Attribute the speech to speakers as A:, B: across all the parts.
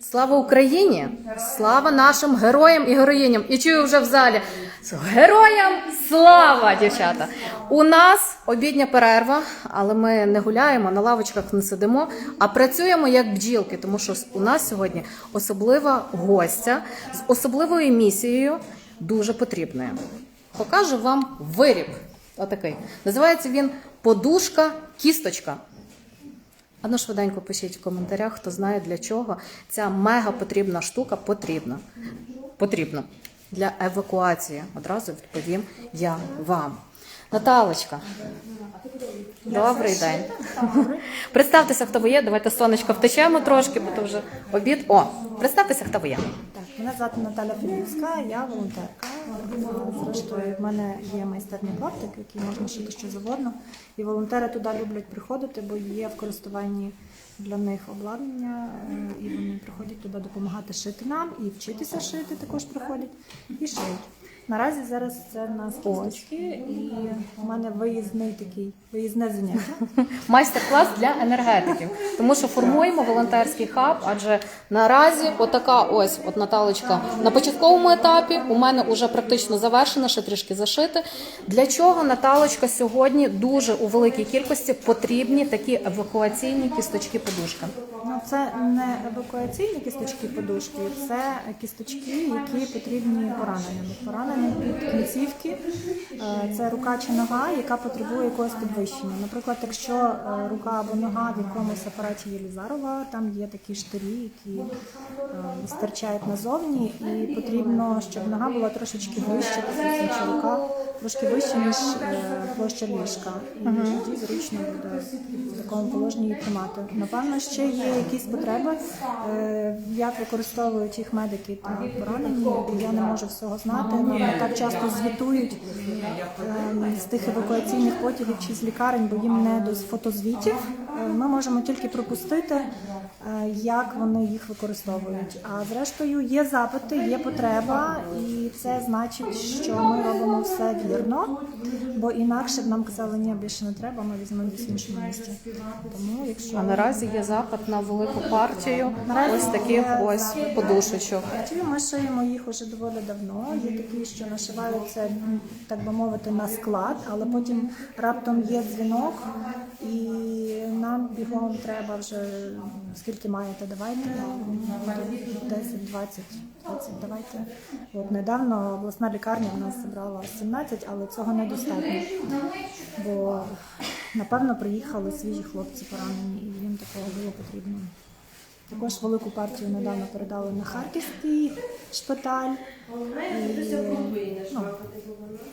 A: Слава Україні! Слава нашим героям і героїням! І чую вже в залі. Героям слава, дівчата! У нас обідня перерва, але ми не гуляємо, на лавочках не сидимо, а працюємо як бджілки, тому що у нас сьогодні особлива гостя з особливою місією, дуже потрібною. Покажу вам виріб. Отакий. Називається він подушка кісточка. А ну швиденько пишіть в коментарях, хто знає для чого ця мега потрібна штука потрібна. Потрібна для евакуації. Одразу відповім я вам. Наталочка. Добрий день. Представтеся, хто ви є. Давайте сонечко втечемо трошки, бо то вже обід. О, представтеся, хто ви є.
B: Так, мене звати Наталя Філівська, я волонтерка. Зрештою, в мене є майстерний клаптик, який можна шити що завгодно. І волонтери туди люблять приходити, бо є в користуванні для них обладнання, е, і вони приходять туди допомагати шити нам і вчитися шити також приходять і шиють. Наразі зараз це нас кісточки, і в мене виїзний такий виїзне заняття.
A: Майстер-клас для енергетиків, тому що формуємо волонтерський хаб. Адже наразі отака ось от Наталочка на початковому етапі. У мене вже практично завершена, ще трішки зашити. Для чого Наталочка сьогодні дуже у великій кількості потрібні такі евакуаційні кісточки подушки.
B: Ну, це не евакуаційні кісточки подушки, це кісточки, які потрібні пораненим. Пораненим кінцівки е, це рука чи нога, яка потребує якогось підвищення. Наприклад, якщо е, рука або нога в якомусь апараті Єлізарова, там є такі штирі, які е, стирчають назовні, і потрібно, щоб нога була трошечки вища, ніж рука трошки вища, ніж е, площа ліжка. І тоді зручно буде в такому положенні її тримати. Напевно, ще є якісь потреби, е, як використовують їх медики та поранені. Я не можу всього знати. Нам так часто звітують е, з тих евакуаційних потягів чи з лікарень, бо їм не до фотозвітів. Е, Ми можемо тільки пропустити, як вони їх використовують. А зрештою є запити, є потреба, і це значить, що ми робимо все вірно, бо інакше б нам казали, ні, більше не треба, ми візьмемо десь в іншому місці. Тому, якщо
A: А наразі є запит на велику партію.
B: Наразі
A: Ось таких ось подушечок.
B: Ми шиємо їх уже доволі давно. Є такі, що нашиваються, так би мовити, на склад, але потім раптом є дзвінок, і нам бігом треба вже скільки маєте, давайте 10, 20, 20, давайте. От недавно обласна лікарня в нас зібрала 17, але цього недостатньо. Бо напевно приїхали свіжі хлопці поранені, і їм такого було потрібно. Також велику партію недавно передали на Харківський шпиталь. І, ну,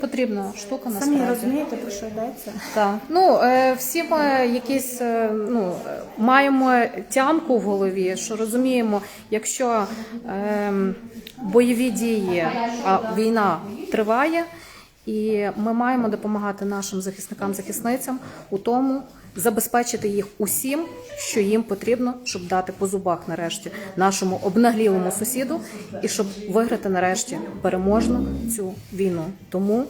A: Потрібна штука
B: самі
A: насправді.
B: розумієте, про що йдеться.
A: Так. Ну, е, всі ми якісь е, ну, маємо тямку в голові, що розуміємо, якщо е, бойові дії, а війна триває, і ми маємо допомагати нашим захисникам, захисницям у тому, забезпечити їх усім, що їм потрібно, щоб дати по зубах нарешті нашому обнаглілому сусіду, і щоб виграти нарешті переможну цю війну. Тому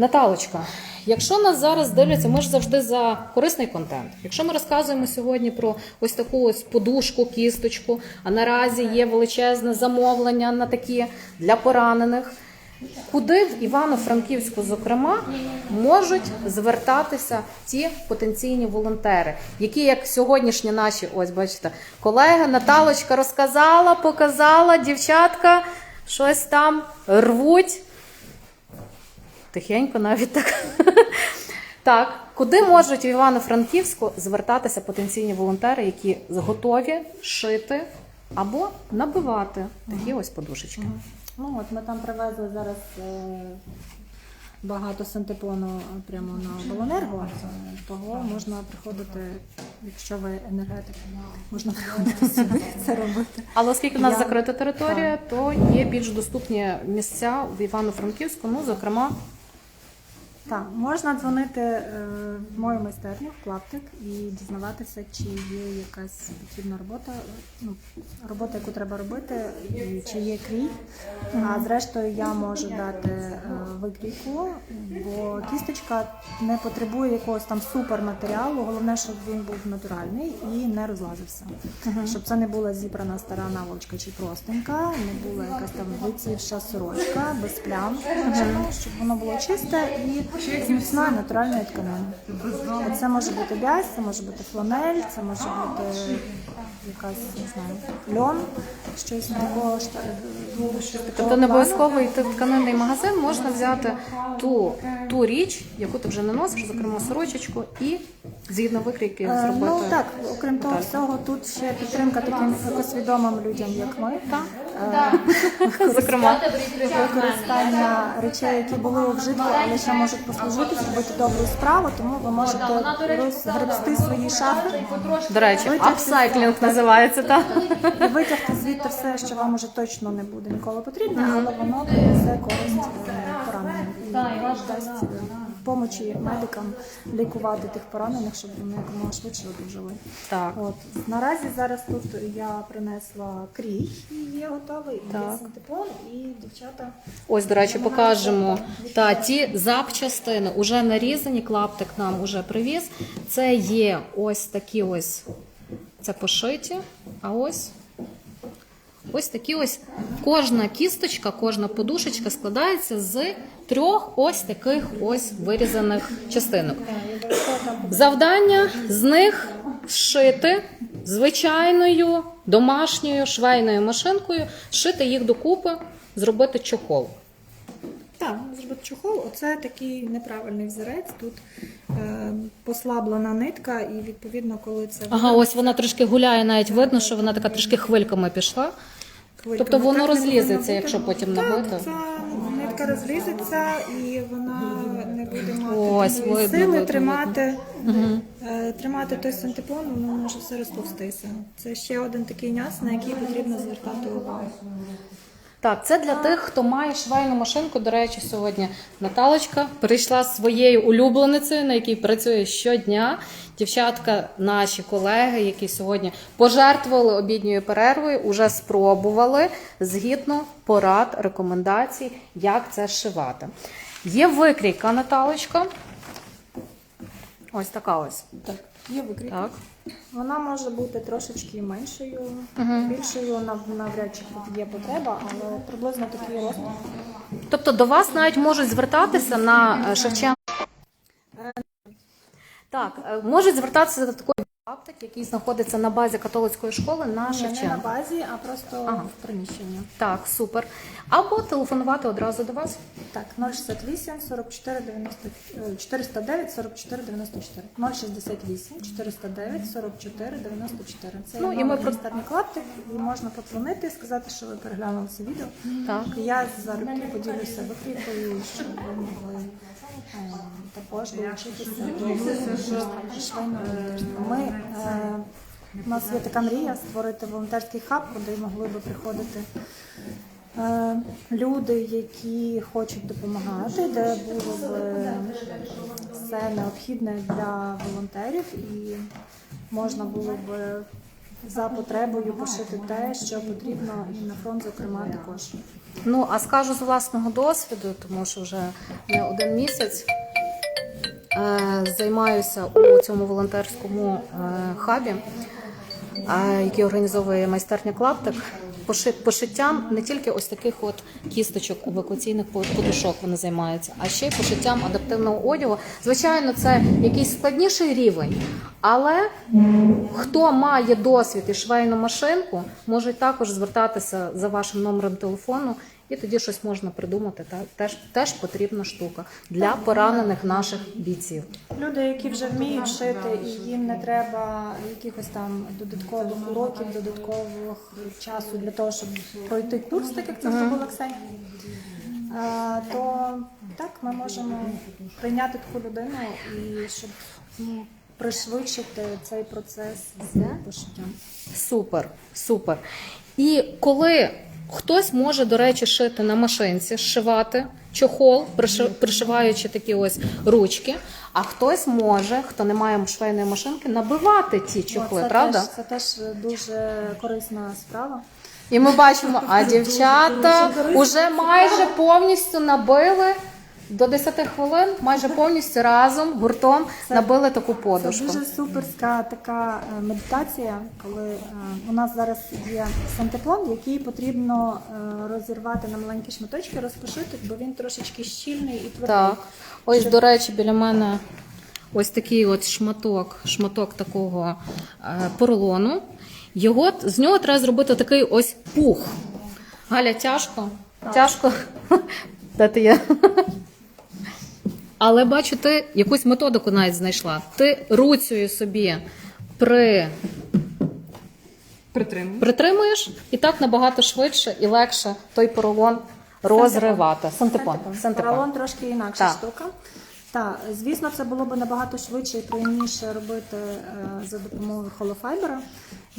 A: Наталочка, якщо нас зараз дивляться, ми ж завжди за корисний контент. Якщо ми розказуємо сьогодні про ось таку ось подушку, кісточку, а наразі є величезне замовлення на такі для поранених. Куди в Івано-Франківську, зокрема, можуть звертатися ті потенційні волонтери, які, як сьогоднішні наші, ось бачите, колеги Наталочка розказала, показала, дівчатка щось там рвуть. Тихенько навіть так. Так, куди можуть в Івано-Франківську звертатися потенційні волонтери, які готові шити або набивати такі ось подушечки?
B: Ну от ми там привезли зараз е, багато синтепону прямо на обленерго, того можна приходити, якщо ви енергетик, можна приходити сюди це робити.
A: Але оскільки в нас
B: Я-
A: закрита територія, то є більш доступні місця в Івано-Франківську, ну, зокрема,
B: Так, можна дзвонити е, в мою майстерню в клаптик і дізнаватися, чи є якась потрібна робота, ну, робота, яку треба робити, і чи є крій. А зрештою я можу дати е, викрійку, бо кісточка не потребує якогось там суперматеріалу. Головне, щоб він був натуральний і не розлазився. Щоб це не була зібрана стара наволочка чи простенька, не була якась там вицівша сорочка без плям, щоб воно було чисте і з міцної натуральної тканини. Це може бути бязь, це може бути фланель, це може бути якась не знаю, льон, щось такого щось такого
A: Тобто не
B: плану.
A: обов'язково йти в тканинний магазин, можна взяти ту, ту річ, яку ти вже не носиш, зокрема сорочечку, і згідно викрійки
B: Е,
A: зробити.
B: Ну так, окрім того всього, тут ще підтримка таким екосвідомим людям, як ми. Е,
A: Зокрема,
B: Використання речей, які були вжитку, але ще можуть послужити, зробити добру справу, тому ви можете розгребсти свої шафи.
A: до речі, апсайклінг називається, так?
B: і витягти звідти все, що вам уже точно не буде ніколи потрібно, але воно принесе користь е, пораненим і дасть помочі медикам лікувати тих поранених, щоб вони якомога швидше одужали.
A: Так.
B: От наразі зараз тут я принесла крій, і є готовий, і є синтепон, і дівчата.
A: Ось, до речі, покажемо. Та ті запчастини вже нарізані, клаптик нам уже привіз. Це є ось такі ось це пошиті, а ось. Ось такі ось кожна кісточка, кожна подушечка складається з трьох ось таких ось вирізаних частинок. Завдання з них зшити звичайною домашньою швейною машинкою, зшити їх докупи, зробити чохол.
B: Так, зробити чохол. Оце такий неправильний взірець. Тут е, послаблена нитка, і відповідно, коли це
A: Ага, ось вона трішки гуляє, навіть видно, що вона така трішки хвильками пішла.
B: Хвильками,
A: тобто воно
B: так
A: розлізеться, якщо потім набити?
B: Так, ця нитка розлізеться і вона не буде мати
A: Ось,
B: такої
A: видно,
B: сили
A: видно,
B: тримати, е, тримати той синтепон, воно може все розповстися. Це ще один такий нюанс, на який потрібно звертати увагу.
A: Так, це для тих, хто має швейну машинку. До речі, сьогодні Наталочка прийшла зі своєю улюбленицею, на якій працює щодня. Дівчатка, наші колеги, які сьогодні пожертвували обідньою перервою, уже спробували згідно порад, рекомендацій, як це шивати. Є викрійка, Наталочка. Ось така ось.
B: Так, є викрійка.
A: Так.
B: Вона може бути трошечки меншою, більшою нав- навряд чи тут є потреба, але приблизно такий розмір.
A: Тобто до вас навіть можуть звертатися на е, Шевченка. Так, е, можуть звертатися до такої аптек, який знаходиться на базі католицької школи на
B: Ні, не на базі, а просто
A: Ага.
B: в приміщенні.
A: Так, супер. Або телефонувати одразу до вас.
B: Так, 068 44 90, е, 409 44 94. 068 409 44 94. Це
A: Ну,
B: ну,
A: і ми
B: і
A: про-
B: старний клаптик, і можна подзвонити, сказати, що ви переглянули це відео.
A: Так.
B: Я за роки поділюся викрійкою, щоб ви могли також долучитися до швейного. Ми, е, у нас є така мрія створити волонтерський хаб, куди могли би приходити е, люди, які хочуть допомагати, де було б е, все необхідне для волонтерів, і можна було б за потребою пошити те, що потрібно і на фронт, зокрема, також.
A: Ну, а скажу з власного досвіду, тому що вже не один місяць е, займаюся у цьому волонтерському е, хабі, е, який організовує майстерня Клаптик. Поши- Пошиттям не тільки ось таких от кісточок евакуаційних подушок вони займаються, а ще й пошиттям адаптивного одягу. Звичайно, це якийсь складніший рівень, але хто має досвід і швейну машинку, можуть також звертатися за вашим номером телефону, і тоді щось можна придумати. Та теж теж потрібна штука для поранених наших бійців.
B: Люди, які вже вміють шити, і їм не треба якихось там додаткових уроків, додаткових часу для того, щоб пройти курс, так як це зробила Ксенія. То так ми можемо прийняти таку людину і щоб ну, пришвидшити цей процес з пошиттям.
A: Супер, супер. І коли Хтось може, до речі, шити на машинці, зшивати чохол, пришиваючи такі ось ручки. А хтось може, хто не має швейної машинки, набивати ті чохли,
B: це
A: правда?
B: Теж, це теж дуже корисна справа.
A: І ми бачимо, а дівчата вже майже повністю набили до 10 хвилин, майже повністю разом гуртом набили таку
B: Це дуже суперська така е, медитація, коли е, у нас зараз є сантеплон, який потрібно е, розірвати на маленькі шматочки, розпушити, бо він трошечки щільний і твердий.
A: Так. Ось, до речі, біля мене ось такий от шматок, шматок такого е, поролону. Його, з нього треба зробити такий ось пух. Галя, тяжко? Тяжко. Де ти є? Але бачу, ти якусь методику навіть знайшла. Ти руцею собі при,
C: Притримую.
A: притримуєш, і так набагато швидше і легше той поролон розривати. Сантепон. Синтепон.
B: Поролон трошки інакша
A: Так.
B: штука. Так, звісно, це було б набагато швидше і приємніше робити е, за допомогою холофайбера.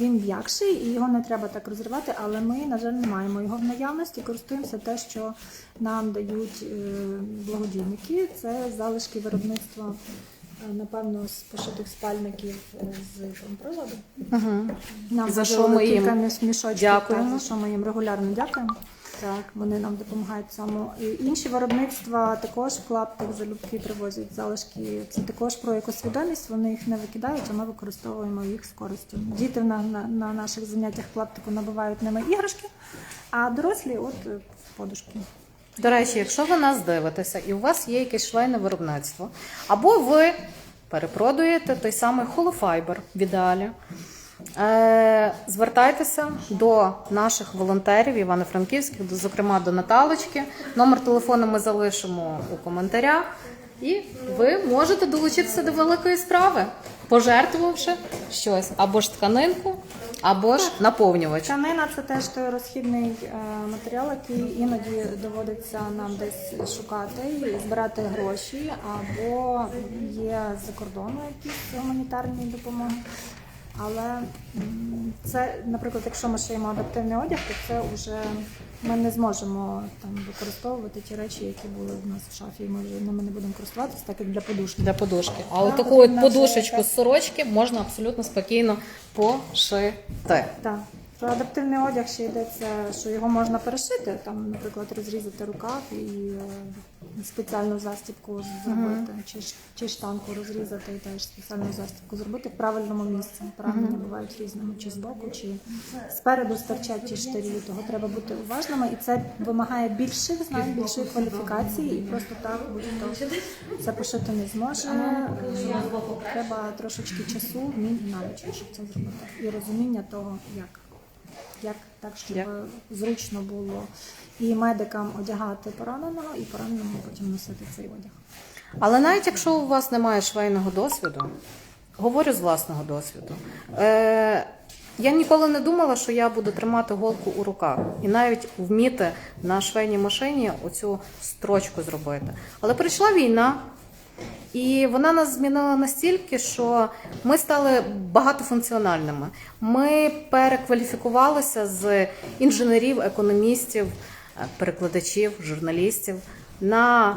B: Він м'якший і його не треба так розривати, але ми, на жаль, не маємо його в наявності. Користуємося те, що нам дають е, благодійники. Це залишки виробництва, е, напевно, з пошитих спальників з приладу.
A: Угу.
B: Нам
A: За що ми їм
B: мішочків,
A: дякуємо.
B: так, за що ми їм регулярно дякуємо. Так, вони нам допомагають в цьому. І інші виробництва також в клаптик залюбки привозять залишки. Це також про екосвідомість. Вони їх не викидають, а ми використовуємо їх з користю. Діти на, на, на наших заняттях клаптику набивають ними іграшки, а дорослі от е, подушки.
A: До речі, якщо ви нас дивитеся і у вас є якесь швейне виробництво, або ви перепродуєте той самий холофайбер в ідеалі, звертайтеся до наших волонтерів Івано-Франківських, зокрема до Наталочки. Номер телефону ми залишимо у коментарях. І ви можете долучитися до великої справи, пожертвувавши щось або ж тканинку, або ж наповнювач.
B: Тканина це теж той розхідний е, матеріал, який іноді доводиться нам десь шукати і збирати гроші, або є з-за кордону якісь гуманітарні допомоги. Але це, наприклад, якщо ми шиємо адаптивний одяг, то це вже ми не зможемо там використовувати ті речі, які були в нас в шафі, і ми вже ними не будемо користуватися, так як для подушки.
A: Для подушки. А от таку от подушечку з сорочки можна абсолютно спокійно пошити.
B: Так. Про адаптивний одяг ще йдеться, що його можна перешити, там, наприклад, розрізати рукав і е, спеціальну застібку зробити, чи, ш- чи штанку розрізати і теж спеціальну застібку зробити в правильному місці. Прагнення бувають різними, чи збоку, чи спереду стирчать ті штирі. Того треба бути уважними, і це вимагає більших знань, більшої кваліфікації, і просто так будь-хто це пошити не зможе. Треба трошечки часу, вмінь навичок, щоб це зробити. І розуміння того, як. Як так, щоб
A: Як?
B: зручно було і медикам одягати пораненого, і пораненому потім носити цей одяг.
A: Але навіть якщо у вас немає швейного досвіду, говорю з власного досвіду. Е, я ніколи не думала, що я буду тримати голку у руках і навіть вміти на швейній машині оцю строчку зробити. Але прийшла війна, і вона нас змінила настільки, що ми стали багатофункціональними. Ми перекваліфікувалися з інженерів, економістів, е, перекладачів, журналістів на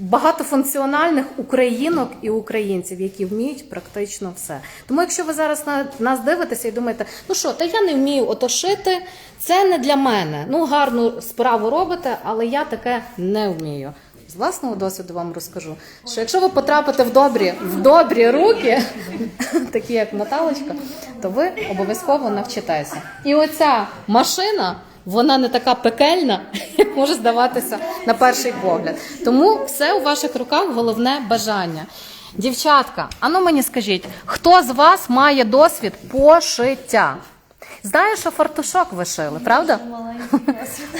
A: багатофункціональних українок і українців, які вміють практично все. Тому, якщо ви зараз на нас дивитеся і думаєте, ну що, та я не вмію ото шити, це не для мене. Ну, гарну справу робите, але я таке не вмію. З власного досвіду вам розкажу, що якщо ви потрапите в добрі, в добрі руки, такі як Наталочка, то ви обов'язково навчитеся. І оця машина. Вона не така пекельна, як може здаватися на перший погляд. Тому все у ваших руках головне бажання. Дівчатка, ану мені скажіть, хто з вас має досвід пошиття? Знаю, що фартушок ви шили, правда?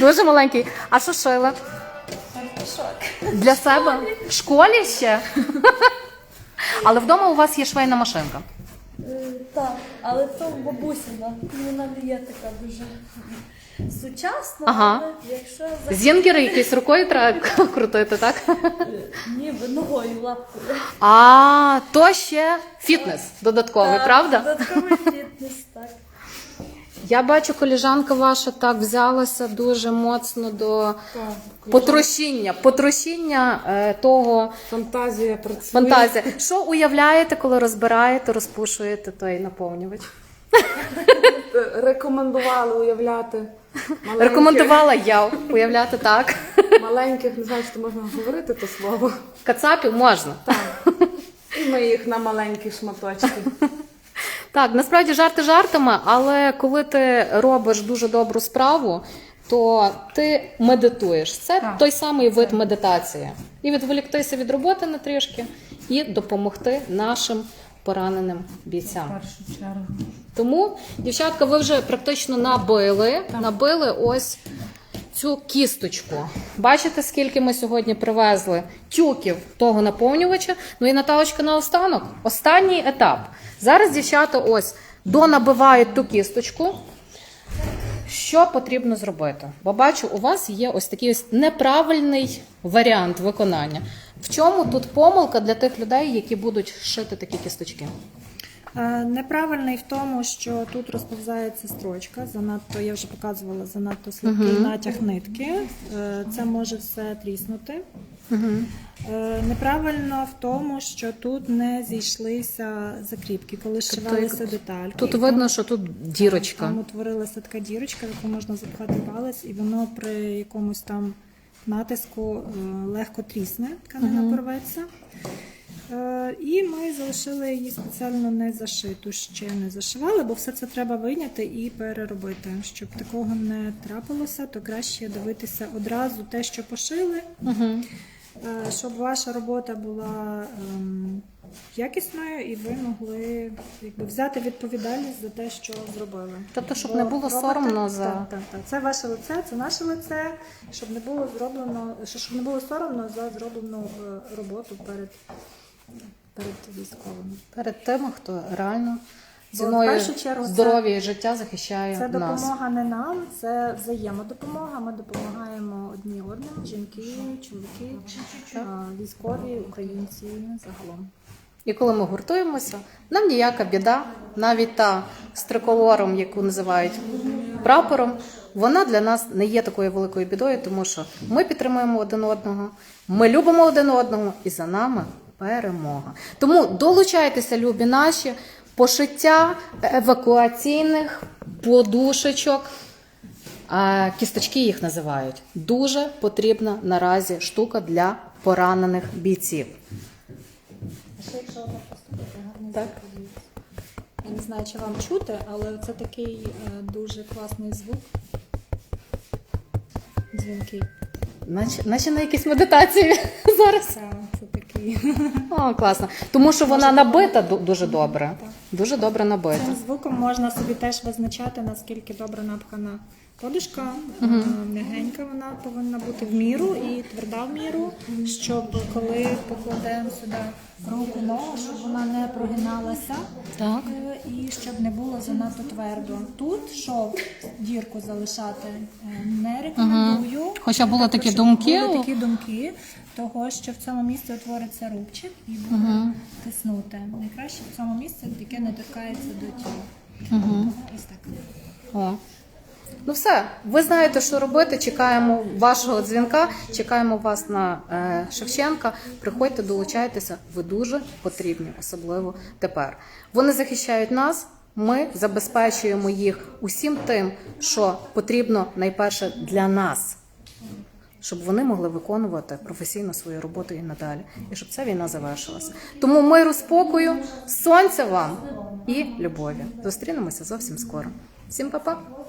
A: Дуже маленький. А що шили? Для себе? В школі ще? Але вдома у вас є швейна машинка.
D: Так, але то бабусіна. Вона не є така дуже сучасна,
A: Ага.
D: але якщо за
A: Зінгери якісь рукою треба крутити, так?
D: ніби ногою лапкою.
A: А, то ще фітнес додатковий,
D: Так,
A: правда?
D: Додатковий фітнес, так.
A: Я бачу, коліжанка ваша так взялася дуже моцно до потрощіння, потрощіння е, того
C: Фантазія працює.
A: фантазія. Що уявляєте, коли розбираєте, розпушуєте той наповнювач?
C: Рекомендували уявляти маленьких,
A: Рекомендувала я уявляти так.
C: маленьких, не знаю, чи можна говорити то слово.
A: Кацапів можна.
C: І ми їх на маленькі шматочки.
A: Так, насправді жарти жартами, але коли ти робиш дуже добру справу, то ти медитуєш. Це
B: Так.
A: той самий вид медитації. І відволіктися від роботи на трішки, і допомогти нашим пораненим бійцям.
B: першу чергу.
A: Тому, дівчатка, ви вже практично набили, набили ось цю кісточку. Бачите, скільки ми сьогодні привезли тюків того наповнювача. Ну і Наталочка наостанок. Останній етап. Зараз дівчата ось донабивають ту кісточку. Що потрібно зробити? Бо бачу, у вас є ось такий ось неправильний варіант виконання. В чому тут помилка для тих людей, які будуть шити такі кісточки?
B: Е, Неправильний в тому, що тут розповзається строчка, занадто, я вже показувала, занадто слабкий натяг нитки. Е, Це може все тріснути. Е, Неправильно в тому, що тут не зійшлися закріпки, коли зшивалися детальки.
A: Тут видно, що тут дірочка.
B: Там утворилася така дірочка, в яку можна запхати палець, і воно при якомусь там натиску легко трісне, тканина порветься. Е, І ми залишили її спеціально не зашиту, ще не зашивали, бо все це треба вийняти і переробити. Щоб такого не трапилося, то краще дивитися одразу те, що пошили, е, щоб ваша робота була ем, якісною і ви могли якби, взяти відповідальність за те, що зробили.
A: Тобто, щоб
B: Бо
A: не було
B: робите-
A: соромно за-
B: Так, так, так. Це ваше лице, це наше лице, щоб не було зроблено, щоб не було соромно за зроблену е, роботу перед, перед військовими.
A: перед тими, хто реально ціною здоров'я і життя захищає
B: Це
A: нас.
B: допомога не нам, це взаємодопомога. Ми допомагаємо одні одним, жінки, чоловіки, військові, українці загалом.
A: І коли ми гуртуємося, нам ніяка біда, навіть та з триколором, яку називають прапором, вона для нас не є такою великою бідою, тому що ми підтримуємо один одного, ми любимо один одного, і за нами перемога. Тому долучайтеся, любі наші, пошиття евакуаційних подушечок. А кісточки їх називають. Дуже потрібна наразі штука для поранених бійців.
B: Ще якщо воно поступити гарний
A: Так.
B: Я не знаю, чи вам чути, але це такий е, дуже класний звук. Дзвінки.
A: Наче, наче на якійсь медитації зараз.
B: Це.
A: О, класно. Тому що вона набита ду- дуже добре. Дуже добре набита.
B: Цим звуком можна собі теж визначати, наскільки добре напхана подушка. Е, М'ягенька вона повинна бути в міру і тверда в міру, щоб коли покладемо сюди руку ногу, щоб вона не прогиналася.
A: Так.
B: Е, І щоб не було занадто твердо. Тут шов дірку залишати е, не рекомендую.
A: Хоча були такі
B: Щоб
A: думки,
B: Були такі думки, того, що в цьому місці утвориться рубчик і буде тиснути. Найкраще в цьому місці, яке не торкається до тіла. Ось так.
A: О. Ну все, ви знаєте, що робити. Чекаємо вашого дзвінка, чекаємо вас на е, Шевченка. Приходьте, долучайтеся. Ви дуже потрібні, особливо тепер. Вони захищають нас. Ми забезпечуємо їх усім тим, що потрібно найперше для нас, щоб вони могли виконувати професійно свою роботу і надалі, і щоб ця війна завершилася. Тому миру, спокою, сонця вам і любові. Зустрінемося зовсім скоро. Всім па-па!